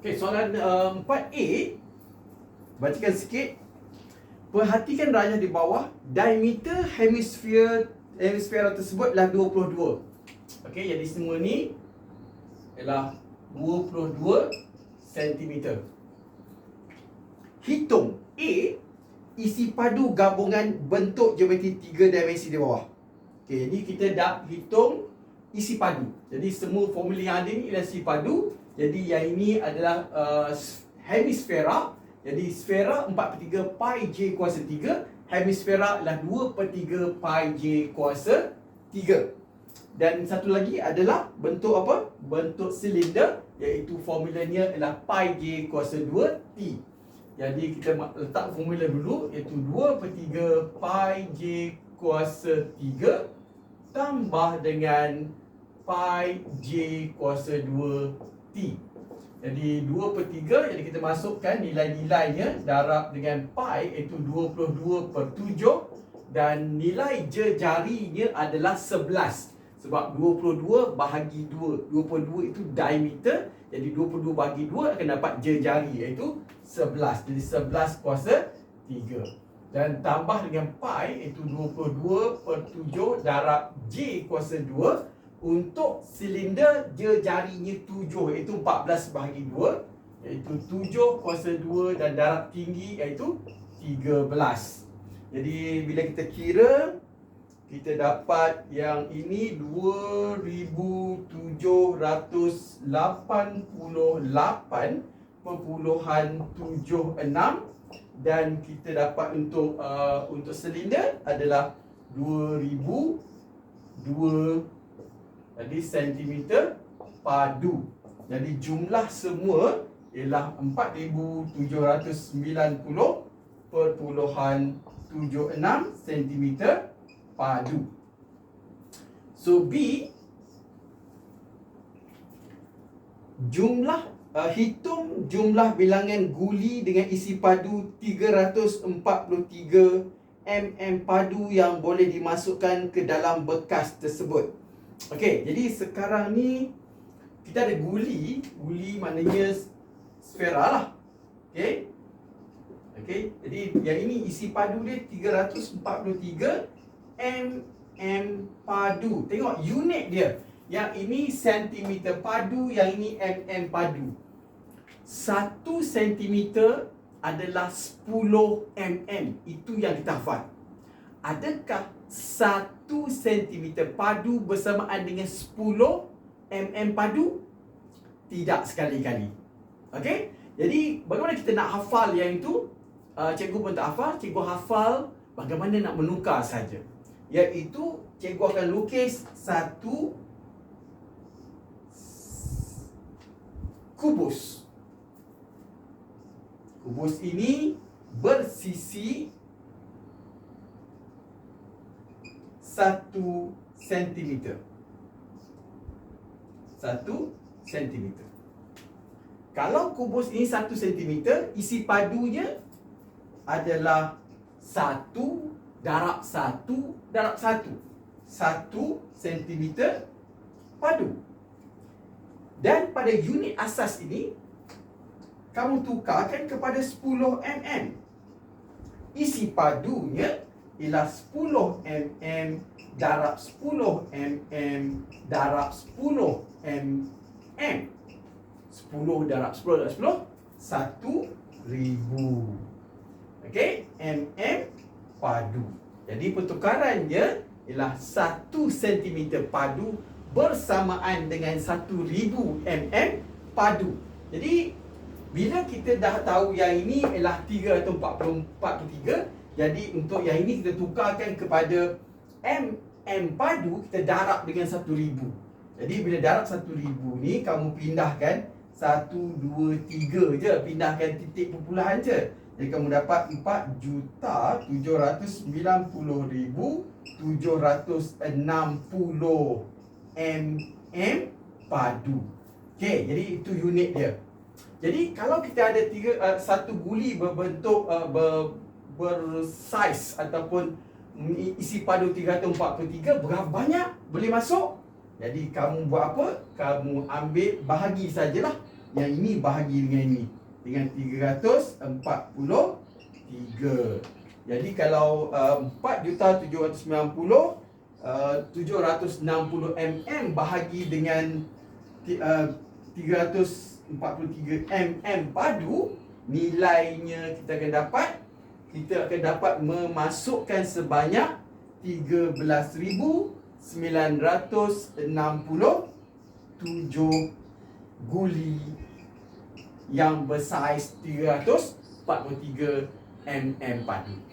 Okey, soalan uh, 4A. Bacakan sikit. Perhatikan rayah di bawah. Diameter hemisfer hemisfera tersebut adalah 22. Okey, jadi semua ni ialah 22 cm. Hitung A isi padu gabungan bentuk geometri tiga dimensi di bawah. Okey, jadi kita dah hitung isi padu. Jadi semua formula yang ada ni ialah isi padu. Jadi yang ini adalah uh, hemisfera. Jadi sfera 4 per 3 pi j kuasa 3. Hemisfera adalah 2 per 3 pi j kuasa 3. Dan satu lagi adalah bentuk apa? Bentuk silinder iaitu formulanya adalah pi j kuasa 2 t. Jadi kita letak formula dulu iaitu 2 per 3 pi j kuasa 3 tambah dengan pi j kuasa 2 T. Jadi 2 per 3, jadi kita masukkan nilai-nilainya darab dengan pi iaitu 22 per 7 dan nilai je jarinya adalah 11 sebab 22 bahagi 2 22 itu diameter jadi 22 bahagi 2 akan dapat je jari iaitu 11 jadi 11 kuasa 3 dan tambah dengan pi iaitu 22 per 7 darab j kuasa 2 untuk silinder dia jarinya 7 iaitu 14 bahagi 2 iaitu 7 kuasa 2 dan darab tinggi iaitu 13 jadi bila kita kira kita dapat yang ini 2788.76 dan kita dapat untuk uh, untuk silinder adalah 2002 jadi sentimeter padu. Jadi jumlah semua ialah 4790 perpuluhan 76 sentimeter padu. So B jumlah uh, hitung jumlah bilangan guli dengan isi padu 343 mm padu yang boleh dimasukkan ke dalam bekas tersebut. Okey, jadi sekarang ni kita ada guli, guli maknanya sfera lah. Okey. Okey, jadi yang ini isi padu dia 343 mm padu. Tengok unit dia. Yang ini sentimeter padu, yang ini mm padu. 1 sentimeter adalah 10 mm. Itu yang kita hafal. Adakah 1 cm padu bersamaan dengan 10 mm padu? Tidak sekali-kali. Okey? Jadi, bagaimana kita nak hafal yang itu? Uh, cikgu pun tak hafal. Cikgu hafal bagaimana nak menukar saja. Iaitu, cikgu akan lukis satu kubus. Kubus ini bersisi satu sentimeter. Satu sentimeter. Kalau kubus ini satu sentimeter, isi padunya adalah satu darab satu darab satu. Satu sentimeter padu. Dan pada unit asas ini, kamu tukarkan kepada 10 mm. Isi padunya ialah 10 mm darab 10 mm darab 10 mm 10 darab 10 darab 10 satu ribu. Okey, mm padu. Jadi pertukarannya ialah 1 cm padu bersamaan dengan 1000 mm padu. Jadi bila kita dah tahu yang ini ialah 3 atau 44 3 jadi untuk yang ini kita tukarkan kepada M M padu kita darab dengan 1000. Jadi bila darab 1000 ni kamu pindahkan 1 2 3 je pindahkan titik perpuluhan je. Jadi kamu dapat 4 juta 790,760 mm padu. Okey, jadi itu unit dia. Jadi kalau kita ada tiga uh, satu guli berbentuk uh, ber, bersaiz ataupun isi padu 343 berapa banyak boleh masuk? Jadi kamu buat apa? Kamu ambil bahagi sajalah Yang ini bahagi dengan ini. Dengan 343 Jadi kalau uh, 4 juta 790 uh, 760 mm bahagi dengan uh, 343 mm padu Nilainya kita akan dapat Kita akan dapat memasukkan sebanyak 13,967 guli yang bersaiz 343 mm padu.